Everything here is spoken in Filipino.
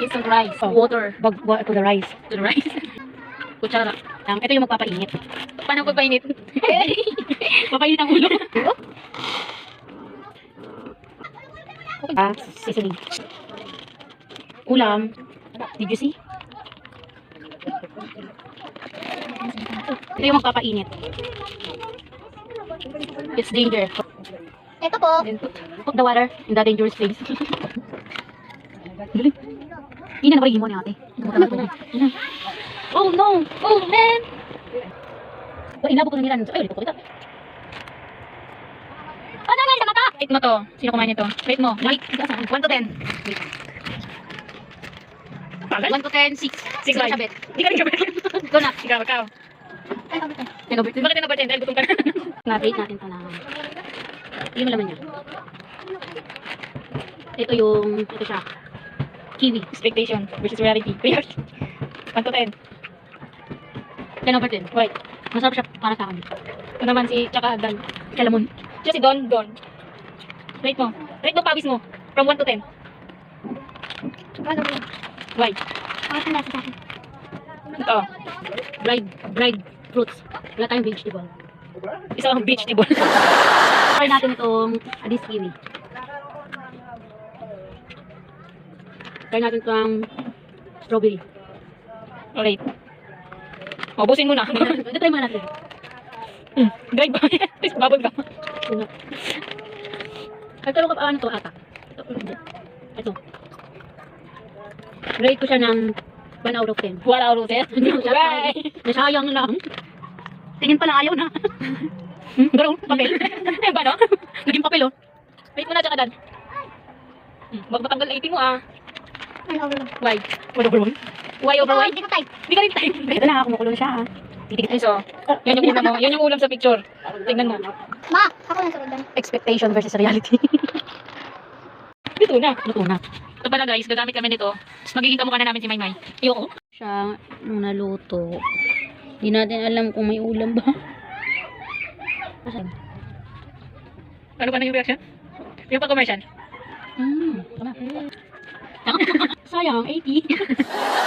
Instant rice. Oh. Water. Bag, wa- to the rice. To the rice. Kutsara. Um, ito yung magpapainit. Paano pagpainit? Papainit ang ulo. ah, seasoning. Ulam. Did you see? Ito yung magpapainit. It's danger. Ito po. Put the water in the dangerous place. Dali. Hindi na nabarigin mo ni ate. Oh no! Oh man! Ba, inabot ko na nila. Ay, ulit ko kita. Ano nga sa mata? Rate mo to. Sino kumain nito? Rate mo. Wait, 1 to 10. 1 to 10, 6. 6 Six ba ba? siya, Bet? Hindi ka rin kabit. Ikaw na. Ikaw, ikaw. Yan, over. Bakit na ba 10? Dahil gutom ka na. Na-rate natin ito na. Yun mo laman niya. Ito yung, ito siya. Kiwi. Expectation versus reality. 1 to 10. 10 over 10. Why? Masarap siya para sa akin. Ito naman si Tsaka Dan. Kalamon. Siya si Don, Don. Rate mo. Rate mo pawis mo. From 1 to 10. Why? Ito. Dried, dried fruits. Wala tayong vegetable. Isang beach table. Try natin itong Addis kiwi. Try natin itong strawberry. Alright. Mabusin mo na. Ito try muna natin. Hmm. Drive ba? Tapos babag ka. Ay, pero ano to ata? Ito. hindi. Ito. Rate ko siya ng 1 out of 10. Wala ako Rosette. Bye! Nasayang lang. Tingin pala ayaw na. Hmm? Garong, papel. Ayun ba, no? Naging papel oh. Wait mo na, Tsaka Dan. Hmm. Wag matanggal na itim mo, ah. Why? Wala over Why over why? Hindi ko type. Hindi ka rin time. Ito na, kumukulo na siya ah. Titigit. Ay, so, yan yung ulam mo. Yan yung ulam sa picture. Tingnan mo. Ma, ako na sunod Expectation versus reality. Dito na. Luto na. Ito pala guys, gagamit kami nito. Tapos magiging kamukha na namin si Maymay. Ayoko. Siya nung naluto. Hindi natin alam kung may ulam ba. Asan? Ano ba na yung reaction? Yung pa-commercial. Mm, tama. 他养 ad